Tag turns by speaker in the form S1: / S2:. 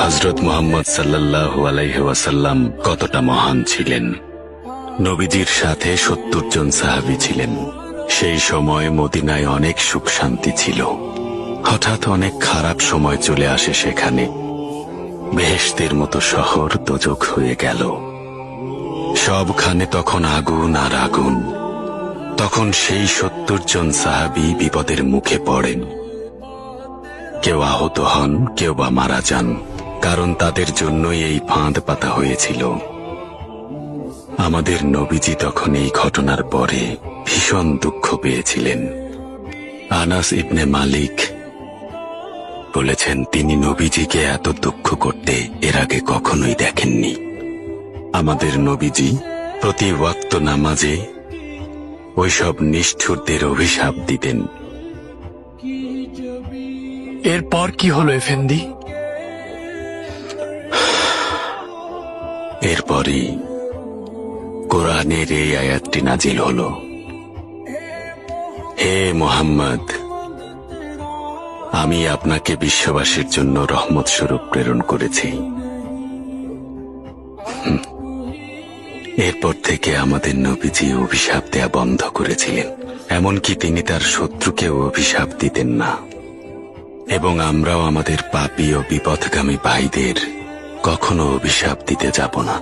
S1: হজরত মোহাম্মদ সাল্লাহ আলাইহাসাল্লাম কতটা মহান ছিলেন। নবীজির সাথে সত্তর জন সাহাবি ছিলেন। সেই সময় মদিনায় অনেক সুখ শান্তি ছিল। হঠাৎ অনেক খারাপ সময় চলে আসে সেখানে। বেহেশতের মতো শহর দোজক হয়ে গেল। সবখানে তখন আগুন আর আগুন। তখন সেই সত্তর জন সাহাবি বিপদের মুখে পড়েন। কেউ আহত হন, কেউ বা মারা যান। কারণ তাদের জন্যই এই ফাঁদ পাতা হয়েছিল। আমাদের নবীজি তখন এই ঘটনার পরে ভীষণ দুঃখ পেয়েছিলেন। আনাস ইবনে মালিক বলেছেন, তিনি নবীজিকে এত দুঃখ করতে এর আগে কখনোই দেখেননি। আমাদের নবীজি প্রতি ওয়াক্ত নামাজে ওইসব নিষ্ঠুরদের অভিশাপ দিতেন।
S2: এরপর কি হলো এফেন্দি
S1: এরপরই কোরআনের এই আয়াতটি নাজিল হল। হে মোহাম্মদ, আমি আপনাকে বিশ্ববাসীর জন্য রহমত স্বরূপ প্রেরণ করেছি। এরপর থেকে আমাদের নবীজি অভিশাপ দেয়া বন্ধ করেছিলেন, এমনকি তিনি তার শত্রুকেও অভিশাপ দিতেন না। এবং আমরাও আমাদের পাপী ও বিপথগামী ভাইদের কখনো অভিশাপ দিতে যাব না।